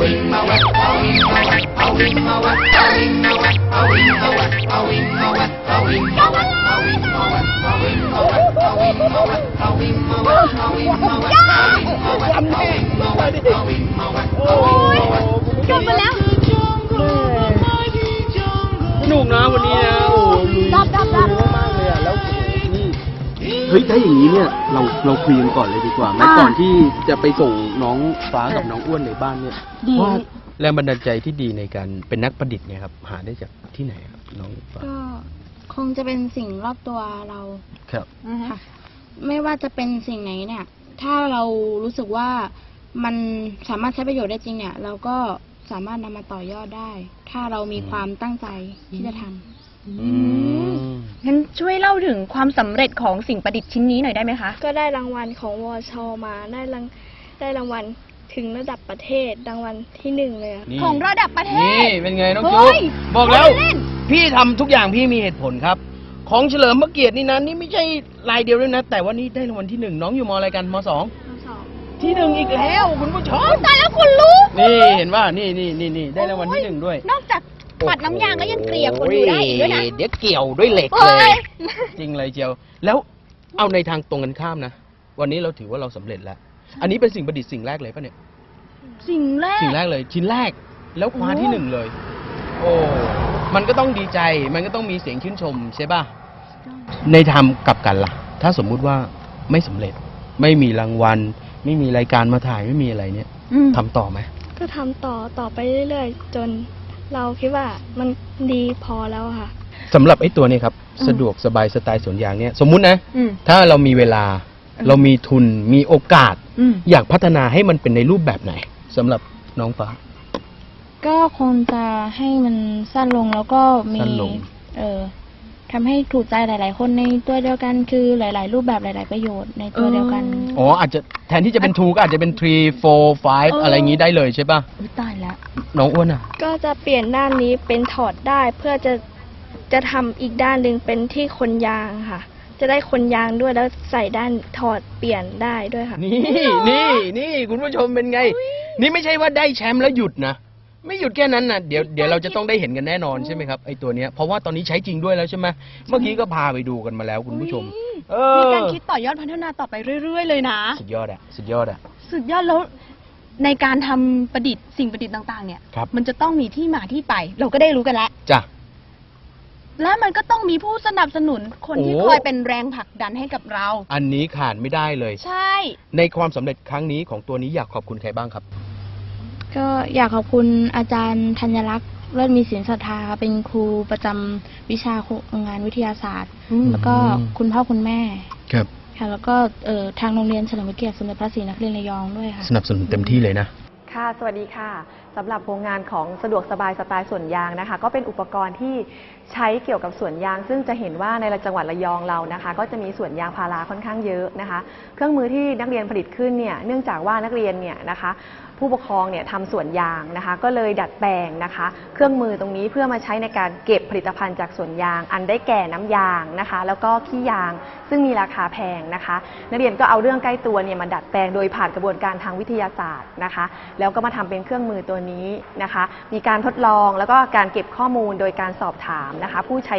จบมาแล้ว เฮ้ยถ้าอย่างนี้เนี่ยเราเราคุยกันก่อนเลยดีกว่าไหมอ่าก่อนที่จะไปส่งน้องฟ้ากับน้องอ้วนในบ้านเนี่ยดี ว่าแรงบันดาลใจที่ดีในการเป็นนักประดิษฐ์เนี่ยครับหาได้จากที่ไหนครับน้องฟ้าก็คงจะเป็นสิ่งรอบตัวเราครับค่ะ ไม่ว่าจะเป็นสิ่งไหนเนี่ย ถ้าเรารู้สึกว่ามันสามารถใช้ประโยชน์ได้จริงเนี่ย เราก็สามารถนำมาต่อยอดได้ ถ้าเรามีความตั้งใจที่จะทำอืม งั้นช่วยเล่าถึงความสำเร็จของสิ่งประดิษฐ์ชิ้นนี้หน่อยได้ไหมคะ ก็ได้รางวัลของวชมาได้รางได้รางวัลถึงระดับประเทศรางวัลที่หนึ่งเลยอะ นี่ของระดับประเทนี่ศ เป็นไงน้องเฮ้จุ๊บยบอกแล้วเล่น พี่ทำทุกอย่างพี่มีเหตุผลครับ ของเฉลิมพระเกียรตินี่นะนี่ไม่ใช่รายเดียวด้วยนะ แต่ว่านี่ได้รางวัลที่หนึ่งน้องอยู่มอะไรกันมสองทั้งสองที่หนึ่งอีกแล้วคุณผู้ชมตายแล้วคุณรู้นี่เห็นว่านี่นี่นี่นี่ได้รางวัลที่หนึ่งด้วย นอกจาก ปัดน้ำยางแล้วยังเกลี่ยคนดูได้อีกด้วยนะโอ้เดี๋ยวเกี่ยวด้วยเหล็กเฮ้เลยย จริงเลยเจียว แล้วเอาในทางตรงกันข้ามนะ วันนี้เราถือว่าเราสำเร็จแล้ว อันนี้เป็นสิ่งประดิษฐ์สิ่งแรกเลยปะเนี่ย สิ่งแรก สิ่งแรกเลย ชิ้นแรก แล้วคว้าที่หนึ่งเลย โอ้ มันก็ต้องดีใจ มันก็ต้องมีเสียงชื่นชมใช่ป่ะ ในทางกลับกันล่ะ ถ้าสมมุติว่าไม่สำเร็จ ไม่มีรางวัล ไม่มีรายการมาถ่าย ไม่มีอะไรเนี่ยอืม ทำต่อไหม ก็ทำต่อต่อไปเรื่อยๆ จน เราคิดว่ามันดีพอแล้วอะค่ะสำหรับไอ้ตัวเนี้ครับอืมสะดวกสบายสไตล์สวนยางเนี่ยสมมุตินะ อืม ถ้าเรามีเวลาอืมเรามีทุนมีโอกาส อืม อยากพัฒนาให้มันเป็นในรูปแบบไหนสำหรับน้องฟ้า ก็คงจะให้มันสั้นลงแล้วก็มี สั้นลง เออ ทำให้ถูกใจหลาย ๆ คนในตัวเดียวกันคือหลาย ๆ รูปแบบหลาย ๆ ประโยชน์ในตัวเดียวกัน อ๋ออาจจะแทนที่จะเป็น two ก็อาจจะเป็น three four five เออออะไรอย่างนี้ได้เลยใช่ป่ะอุ๊ยตายแล้วน้องอ้วนอะ ก็จะเปลี่ยนด้านนี้เป็นถอดได้เพื่อจะจะทำอีกด้านหนึ่งเป็นที่คนยางค่ะ จะได้คนยางด้วยแล้วใส่ด้านถอดเปลี่ยนได้ด้วยค่ะ นี่นี่นี่คุณผู้ชมเป็นไง นี่ไม่ใช่ว่าได้แชมป์แล้วหยุดนะ ไม่หยุดแค่นั้นนะเดี๋ยวเดี๋ยวเราจะต้องได้เห็นกันแน่นอนใช่ไหมครับไอ้ตัวเนี้ยเพราะว่าตอนนี้ใช้จริงด้วยแล้วใช่ไหมเมื่อกี้ก็พาไปดูกันมาแล้วคุณผู้ชม เอมีอการคิดต่อยอดพัฒนาต่อไปเรื่อย ๆ เลยนะ สุดยอดอะสุดยอดอะ สุดยอดแล้วในการทำประดิษฐ์สิ่งประดิษฐ์ต่าง ๆ เนี่ย ครับ มันจะต้องมีที่มาที่ไป เราก็ได้รู้กันแล้ว จ้ะ และมันก็ต้องมีผู้สนับสนุนคนที่โอ้ คอยเป็นแรงผลักดันให้กับเรา อันนี้ขาดไม่ได้เลย ใช่ ในความสำเร็จครั้งนี้ของตัวนี้อยากขอบคุณใครบ้างครับ ก็อยากขอบคุณอาจารย์ธัญลักษณ์เลิศมีศิลศรัทธาเป็นครูประจำวิชาครูงานวิทยาศาสตร์ อืม แล้วก็คุณพ่อคุณแม่ ครับ ค่ะ แล้วก็เอ่อทางโรงเรียนเฉลิมพระเกียรติสมเด็จพระศรีนครินทร์ระยองด้วยค่ะ สนับสนุนเต็มที่เลยนะ ค่ะ สวัสดีค่ะสำหรับโรงงานของสะดวกสบายสไตล์สวนยางนะคะ ก็เป็นอุปกรณ์ที่ใช้เกี่ยวกับสวนยาง ซึ่งจะเห็นว่าในจังหวัดระยองเรานะคะ ก็จะมีสวนยางพาราค่อนข้างเยอะนะคะ เครื่องมือที่นักเรียนผลิตขึ้นเนี่ยเนื่องจากว่านักเรียนเนี่ยนะคะ ผู้ปกครองเนี่ยทำสวนยางนะคะ ก็เลยดัดแปลงนะคะ เครื่องมือตรงนี้เพื่อมาใช้ในการเก็บผลิตภัณฑ์จากสวนยาง อันได้แก่น้ำยางนะคะ แล้วก็ขี้ยางซึ่งมีราคาแพงนะคะ นักเรียนก็เอาเรื่องใกล้ตัวเนี่ยมาดัดแปลงโดยผ่านกระบวนการทางวิทยาศาสตร์นะคะ แล้วก็มาทำเป็นเครื่องมือตัวนี้นะคะ มีการทดลองแล้วก็การเก็บข้อมูลโดยการสอบถามนะคะ ผู้ใช้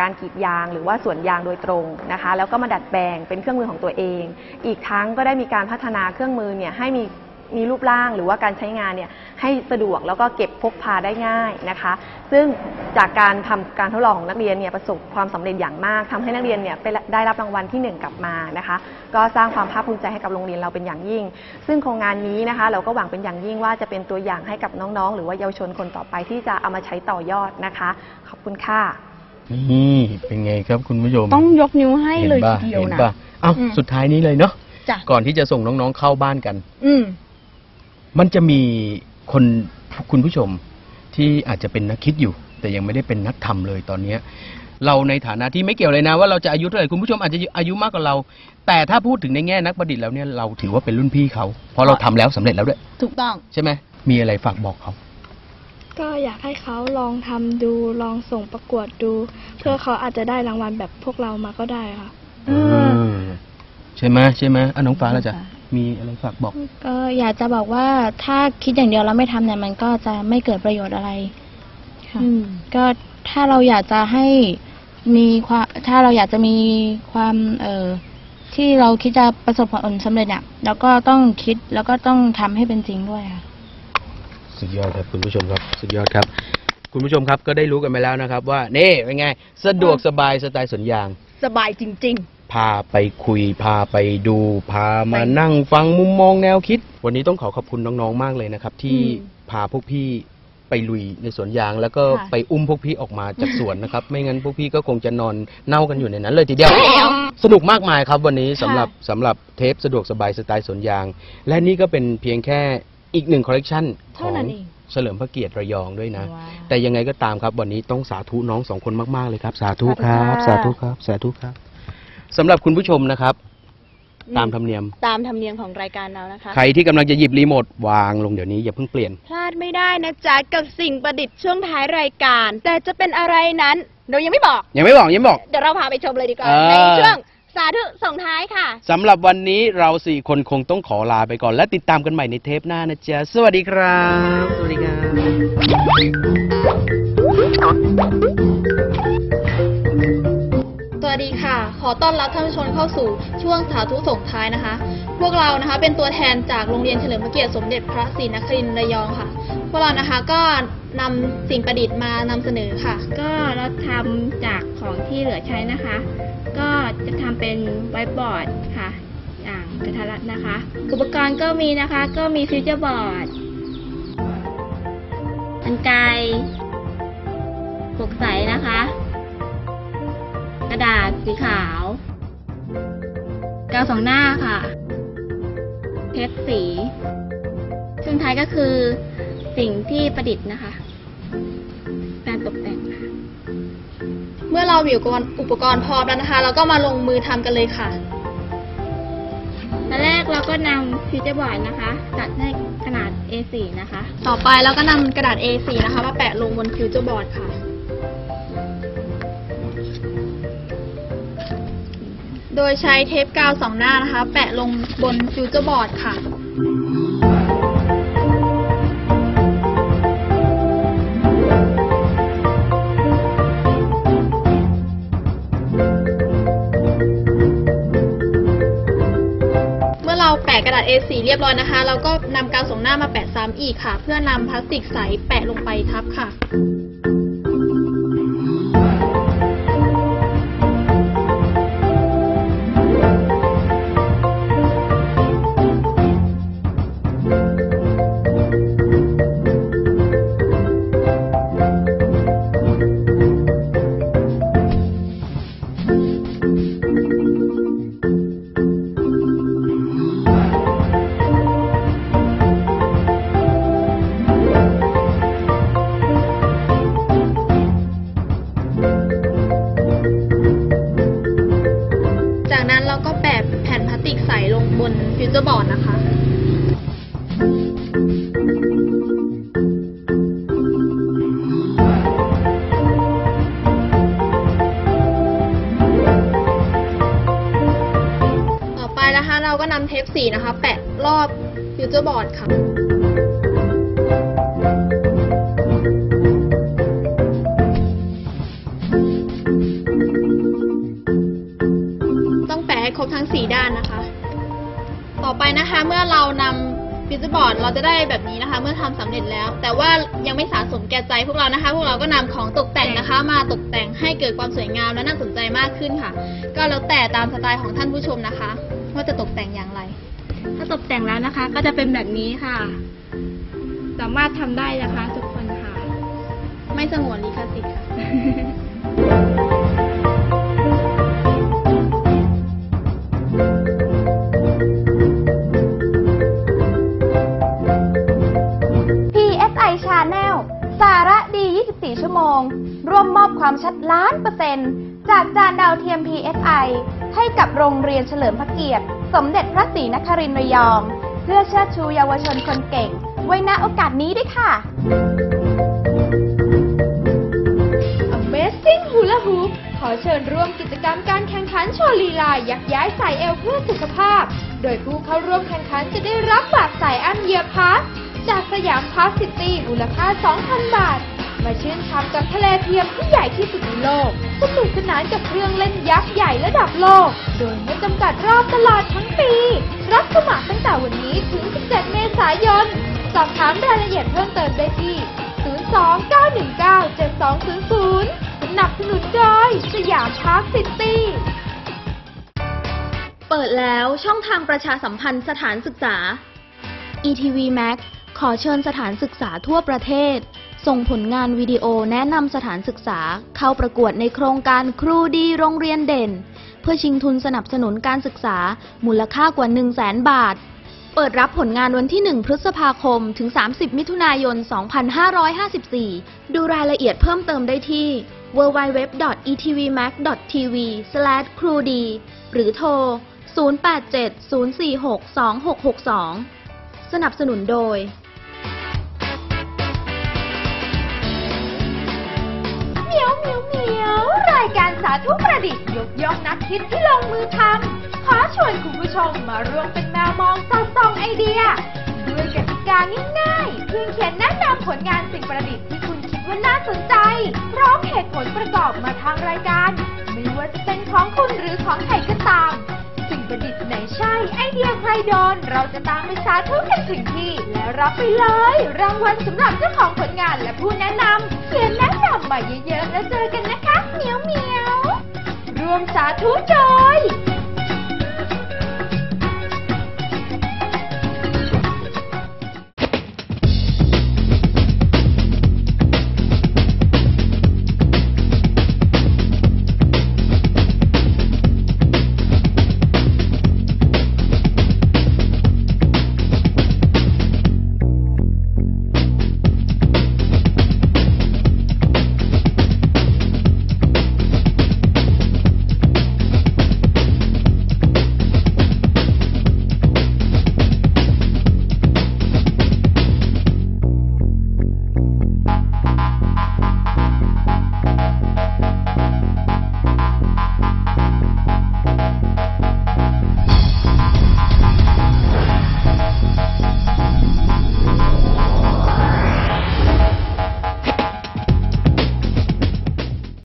การกรีดยางหรือว่าสวนยางโดยตรงนะคะ แล้วก็มาดัดแปลงเป็นเครื่องมือของตัวเอง อีกทั้งก็ได้มีการพัฒนาเครื่องมือเนี่ยให้มี มีรูปร่างหรือว่าการใช้งานเนี่ยให้สะดวกแล้วก็เก็บพกพาได้ง่ายนะคะ ซึ่งจากการทำการทดลองของนักเรียนเนี่ยประสบความสำเร็จอย่างมากทำให้นักเรียนเนี่ยไปได้รับรางวัลที่หนึ่งกลับมานะคะ ก็สร้างความภาคภูมิใจให้กับโรงเรียนเราเป็นอย่างยิ่ง ซึ่งโครงงานนี้นะคะ เราก็หวังเป็นอย่างยิ่งว่าจะเป็นตัวอย่างให้กับน้องๆ หรือว่าเยาวชนคนต่อไปที่จะเอามาใช้ต่อยอดนะคะ ขอบคุณค่ะนี่เป็นไงครับคุณผู้ชมต้องยกนิ้วให้เลยห็นป่ะทีเดียวเห็นนะป่ะเอ้าอืมสุดท้ายนี้เลยเนาะจ้ะก่อนที่จะส่งน้องๆเข้าบ้านกัน อื มมันจะมีคนคุณผู้ชมที่อาจจะเป็นนักคิดอยู่ แต่ยังไม่ได้เป็นนักทำเลยตอนเนี้ยเราในฐานะที่ไม่เกี่ยวเลยนะ ว่าเราจะอายุเท่าไหร่คุณผู้ชมอาจจะอายุมากกว่าเรา แต่ถ้าพูดถึงในแง่นักประดิษฐ์แล้วเนี่ยเราถือว่าเป็นรุ่นพี่เขาเพราะเราทำแล้วสำเร็จแล้วด้วยถูกต้อง ใช่ไหมมีอะไรฝากบอกเขา ก็อยากให้เขาลองทำดูลองส่งประกวดดู เพื่อเขาอาจจะได้รางวัลแบบพวกเรามาก็ได้ค่ะอืมใช่ไหมใช่ไหมอะน้องฟ้าแล้วจ้ะ มีอะไรฝากบอก ก็อยากจะบอกว่าถ้าคิดอย่างเดียวแล้วไม่ทำเนี่ยมันก็จะไม่เกิดประโยชน์อะไรค่ะอืมก็ถ้าเราอยากจะให้มีความถ้าเราอยากจะมีความ เอ่อที่เราคิดจะประสบผลสำเร็จเนี่ยเราก็ต้องคิดแล้วก็ต้องทำให้เป็นจริงด้วยค่ะ สุดยอดครับคุณผู้ชมครับ สุดยอดครับ คุณผู้ชมครับก็ได้รู้กันไปแล้วนะครับ ว่า นี่เป็นไง สะดวกสบายสไตล์สวนยาง สบายจริง พาไปคุย พาไปดู พามานั่งฟังมุมมองแนวคิด วันนี้ต้องขอขอบคุณน้องๆมากเลยนะครับ ที่อืมพาพวกพี่ไปลุยในสวนยาง แล้วก็ค่ะ ไปอุ้มพวกพี่ออกมาจากสวนนะครับ ไม่งั้นพวกพี่ก็คงจะนอนเน่ากันอยู่ในนั้นเลยทีเดียว สนุกมากมายครับวันนี้สำหรับสำหรับเทปสะดวกสบายสไตล์สวนยาง และนี่ก็เป็นเพียงแค่อีกหนึ่งคอลเลกชันขเท่าองนั้นเอง เฉลิมพระเกียรติระยองด้วยนะ ว้าว แต่ยังไงก็ตามครับวันนี้ต้องสาธุน้องสองคนมาก ๆ เลยครับ สาธุครับ สาสาธุธุคค่ะรับ สาธุครับ สำหรับคุณผู้ชมนะครับ อืมตามธรรมเนียมๆตามธรรมเนียมของรายการเรานะคะ ใครที่กำลังจะหยิบรีโมทวางลงเดี๋ยวนี้อย่าเพิ่งเปลี่ยน พลาดไม่ได้นะจ๊ะ กับสิ่งประดิษฐ์ช่วงท้ายรายการ แต่จะเป็นอะไรนั้น เรายังไม่บอก ยังไม่บอกยังไม่บอก เดี๋ยวเราพาไปชมเลยดีกว่าเออ ในช่วงสาธุส่งท้ายค่ะ สำหรับวันนี้เราสี่คนคงต้องขอลาไปก่อน และติดตามกันใหม่ในเทปหน้านะจ๊ะ สวัสดีครับ สวัสดีครับส วัสดีค่ะ ขอต้อนรับท่านผู้ชมเข้าสู่ช่วงสาธุส่งท้ายนะคะ พวกเรานะคะเป็นตัวแทนจากโรงเรียนเฉลิมพระเกียรติสมเด็จพระศรีนครินทร์ระยองค่ะ พวกเรานะคะก็นำสิ่งประดิษฐ์มานำเสนอค่ะ ก็เราทำจากของที่เหลือใช้นะคะ ก็จะทำเป็นไวท์บอร์ดค่ะ อย่างกระทัดรัดนะคะ อุปกรณ์ก็มีนะคะ ก็มีฟิวเจอร์บอร์ดอันไกลปกใสนะคะก ระดาษสีขาวกาวสองหน้าค่ะเทปสี ซึ่งท้ายก็คือสิ่งที่ประดิษฐ์นะคะ การตกแต่งค่ะเมื่อเรามีอุปกรณ์อุปกรณ์พร้อมแล้วนะคะ เราก็มาลงมือทำกันเลยค่ะตอนแรกเราก็นำฟิวเจอร์บอร์ดนะคะ ตัดในขนาด A4 นะคะ ต่อไปเราก็นำกระดาษ A4 นะคะ มาแปะลงบนฟิวเจอร์บอร์ดค่ะ โดยใช้เทปกาวสองหน้านะคะ แปะลงบนฟิวเจอร์บอร์ดค่ะ เมื่อเราแปะกระดาษ A4 เรียบร้อยนะคะ เราก็นำกาวสองหน้ามาแปะซ้ำอีกค่ะ เพื่อนำพลาสติกใสแปะลงไปทับค่ะ เราก็นำเทปสีนะคะ แปะรอบฟิวเจอร์บอร์ดค่ะ ต้องแปะให้ครบทั้ง4ด้านนะคะ ต่อไปนะคะเมื่อเรานำฟิวเจอร์บอร์ดเราจะได้แบบนี้นะคะ เมื่อทำสำเร็จแล้ว แต่ว่ายังไม่สะสมแก่ใจพวกเรานะคะ พวกเราก็นำของตกแต่งนะคะ มาตกแต่งให้เกิดความสวยงามและน่าสนใจมากขึ้นค่ะ ก็แล้วแต่ตามสไตล์ของท่านผู้ชมนะคะ ว่าจะตกแต่งอย่างไร ถ้าตกแต่งแล้วนะคะ ก็จะเป็นแบบนี้ค่ะ สามารถทำได้นะคะ ทุกคนค่ะ ไม่สงวนลิขสิทธิ์ค่ะ PSI Channel สาระดี24 ชั่วโมง ร่วมมอบความชัดล้านเปอร์เซ็นต์ จากจานดาวเทียม PSI ให้กับโรงเรียนเฉลิมพระเกียรติ สมเด็จพระศรีนครินทร์ระยอง เพื่อเชิดชูเยาวชนคนเก่ง ไว้ณโอกาสนี้ด้วยค่ะ Amazing ซิ่งฮูลาฮูปขอเชิญร่วมกิจกรรมการแข่งขันโชว์ลีลายักย้ายสายเอวเพื่อสุขภาพ โดยผู้เข้าร่วมแข่งขันจะได้รับบัตรสายอันเยียพาสจากสยามพาสซิตี้มูลค่า 2,000 บาท มาชื่นชมกับทะเลเทียมที่ใหญ่ที่สุดในโลก สนุกสนานกับเครื่องเล่นยักษ์ใหญ่ระดับโลก โดยไม่จำกัดรอบตลอดทั้งปี รับสมัครตั้งแต่วันนี้ถึง 17 เมษายน สอบถามรายละเอียดเพิ่มเติมได้ที่ 029197200 สนับสนุนโดยสยามพาร์คซิตี้เปิดแล้วช่องทางประชาสัมพันธ์สถานศึกษา ETV Max ขอเชิญสถานศึกษาทั่วประเทศ ส่งผลงานวิดีโอแนะนำสถานศึกษา เข้าประกวดในโครงการครูดีโรงเรียนเด่น เพื่อชิงทุนสนับสนุนการศึกษา มูลค่ากว่า 1 0 0 0 0แสนบาท เปิดรับผลงานวันที่ 1 พฤษภาคม ถึง 30 มิถุนายน 2554 ดูรายละเอียดเพิ่มเติมได้ที่ www.etvmax.tv/crud หรือโทร 0870462662 สนับสนุนโดย เหมียวเหมียวเหมียวรายการสาธุประดิษฐ์ยกย่องนักคิดที่ลงมือทำขอชวนคุณผู้ชมมาร่วมเป็นแมวมองสอดส่องไอเดียด้วยกติกาง่ายๆเพียงเขียนแนะนำผลงานสิ่งประดิษฐ์ที่คุณคิดว่าน่าสนใจ พร้อมเหตุผลประกอบมาทางรายการ ไม่ว่าจะเป็นของคุณหรือของใครก็ โดน เราจะตามไปสาธุกันถึงที่ และรับไปเลย รางวัลสำหรับเจ้าของผลงานและผู้แนะนำเขียนแนะนำมาเยอะๆแล้วเจอกันนะคะเหมียวเหมียวรวมสาธุโดย